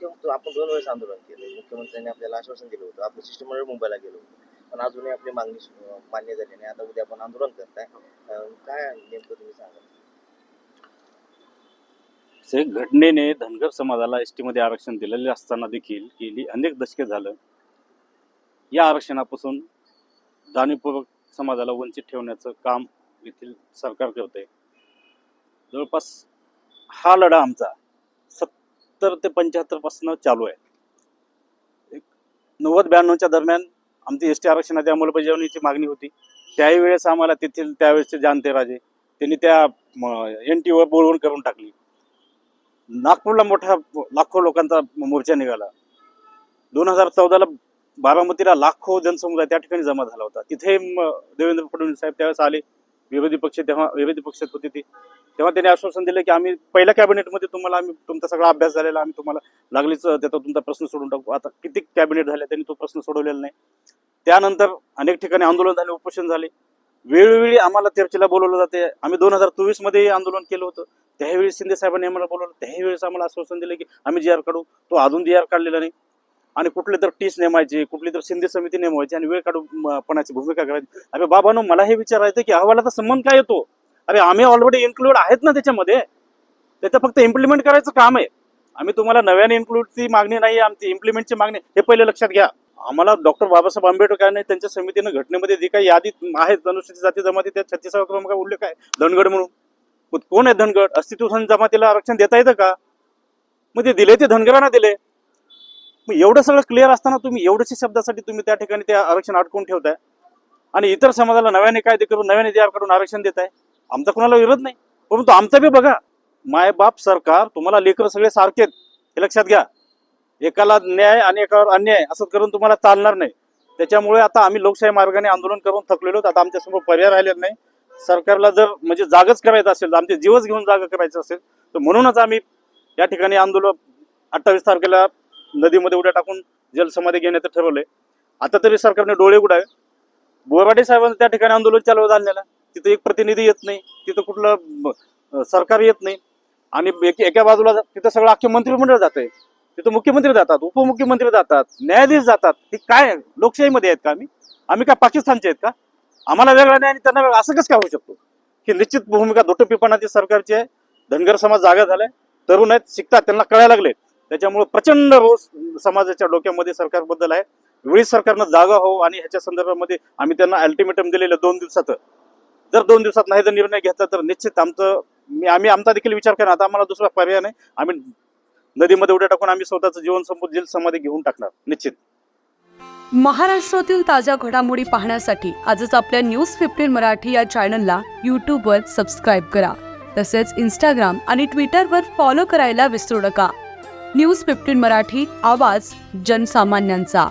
मुख्यमंत्री आपण दोन वेळेस आंदोलन केलं. मुख्यमंत्र्यांनी आपल्याला आश्वासन दिलं होतं. आपलं शिष्टमंडळ मुंबईला गेलो होतो. पण अजूनही आपली मागणी मान्य झाली नाही. आता उद्या आपण आंदोलन करताय. काय नेमकं तुम्ही सांगा घटनेने धनगर समाजाला एसमध्ये आरक्षण दिलेले असताना देखील गेली अनेक दशके झालं. या आरक्षणापासून जाणीवपूर्वक समाजाला वंचित ठेवण्याचं काम येथील सरकार करते जवळपास हा लढा आमचा सत्तर ते पंच्याहत्तरपासून चालू आहे. एक नव्वद ब्याण्णवच्या दरम्यान आमची एस टी आरक्षणाची अंमलबजावणीची मागणी होती त्याही वेळेस आम्हाला तेथील त्यावेळेसचे जाणते राजे त्यांनी त्या एन टीवर बोलवून करून टाकली. नागपूरला मोठा लाखो लोकांचा मोर्चा निघाला. दोन हजार चौदाला बारामतीला लाखो जनसमुदाय त्या ठिकाणी जमा झाला होता. तिथे देवेंद्र फडणवीस साहेब त्यावेळेस आले. विरोधी पक्ष तेव्हा विरोधी पक्षात होते ती. तेव्हा त्यांनी आश्वासन दिलं की आम्ही पहिल्या कॅबिनेटमध्ये तुम्हाला आम्ही तुमचा सगळा अभ्यास झालेला आम्ही तुम्हाला लागलीच त्याचा तुमचा प्रश्न सोडून टाकू. आता किती कॅबिनेट झाले त्यांनी तो प्रश्न सोडवलेला नाही. त्यानंतर अनेक ठिकाणी आंदोलन झाले उपोषण झाले. वेळोवेळी आम्हाला चर्चेला बोलवलं जाते. आम्ही दोन हजार चोवीसमध्ये आंदोलन केलं होतं. त्यावेळी शिंदे साहेबांनी आम्हाला बोलवलं. त्याही वेळेस आम्हाला आश्वासन दिलं की आम्ही जी आर काढू तो अजून जी आर काढलेला नाही. आणि कुठली तर टीस नेमायचे कुठली तर शिंदे समिती नेमवायची आणि वेळ काढू पणाची भूमिका करायची. अरे बाबानो मला हे विचारायचं की अहवालाचा संबंध काय येतो? अरे आम्ही ऑलरेडी इन्क्लूड आहेत ना त्याच्यामध्ये. त्याचं फक्त इम्प्लिमेंट करायचं काम आहे. आम्ही तुम्हाला नव्याने इन्क्लूडची मागणी नाही आमची इम्प्लिमेंटची मागणी हे पहिले लक्षात घ्या. आम्हाला डॉक्टर बाबासाहेब आंबेडकरांनी त्यांच्या समितीनं घटनेमध्ये जी काही यादीत आहेत अनुसूचित जाती जमाती त्या छत्तीसावा क्रमांक उल्लेख आहे? धनगड म्हणून. कोण आहे धनगड? अस्तित्व जमातीला आरक्षण देता येतं का? मग ते दिले ते धनगरांना दिले. मग एवढं सगळं क्लिअर असताना तुम्ही एवढ्याशा शब्दासाठी तुम्ही त्या ठिकाणी ते आरक्षण अडकून ठेवताय. आणि इतर समाजाला नव्याने कायदे करून नव्याने जे करून आरक्षण देत आहे आमचा कोणाला विरोध नाही. परंतु आमचा बी बघा मायबाप सरकार तुम्हाला लेकर सगळे सारखे हे लक्षात घ्या. एकाला न्याय आणि एकावर अन्याय असं करून तुम्हाला चालणार नाही. त्याच्यामुळे आता आम्ही लोकशाही मार्गाने आंदोलन करून थकलेलो आहोत. आता आमच्यासमोर पर्याय राहिलेला नाही. सरकारला जर म्हणजे जागच करायचं असेल आमचे जीवच घेऊन जागा करायचं असेल तर म्हणूनच आम्ही या ठिकाणी आंदोलन अठ्ठावीस तारखेला नदीमध्ये उड्या टाकून जलसमाधी घेण्याचं ठरवलंय. आता तरी सरकारने डोळे उडावे बोराडे साहेबांनी त्या ठिकाणी आंदोलन चालू झालेलं तिथं एक प्रतिनिधी येत नाही. तिथं कुठलं सरकार येत नाही. आणि एक- एका बाजूला तिथं सगळं अख्खे मंत्रिमंडळ जाते तिथं मुख्यमंत्री जातात उपमुख्यमंत्री जातात न्यायाधीश जातात. हे काय लोकशाहीमध्ये आहेत का आम्ही? आम्ही काय पाकिस्तानचे आहेत का? आम्हाला वेगळा नाही आणि त्यांना वेगळा असं कसं काय होऊ शकतो? ही निश्चित भूमिका दोटोपीपणाची सरकारची आहे. धनगर समाज जागा झालाय. तरुण आहेत शिकतात त्यांना कळायला लागले त्याच्यामुळे प्रचंड रोष समाजाच्या डोक्यामध्ये सरकारबद्दल आहे. वेळी सरकारनं जागा हो आणि ह्याच्या संदर्भामध्ये आम्ही त्यांना अल्टिमेटम दिलेलं दोन दिवसात. जर दोन दिवसात नाही जर निर्णय घेतला तर निश्चित आमचं मी आम्ही आमचा देखील विचार करा आता आम्हाला दुसरा पर्याय नाही. आम्ही नदीमध्ये उड्या टाकून आम्ही स्वतःचं जीवन संपूर्ण जेल समाधी घेऊन टाकणार. निश्चित. महाराष्ट्रातील ताज्या घडामोडी पाहण्यासाठी आजच आपल्या न्यूज फिफ्टीन मराठी या चॅनलला यूट्यूबवर सबस्क्राईब करा. तसेच इंस्टाग्राम आणि ट्विटरवर फॉलो करायला विसरू नका. न्यूज फिफ्टीन मराठी आवाज जनसामान्यांचा.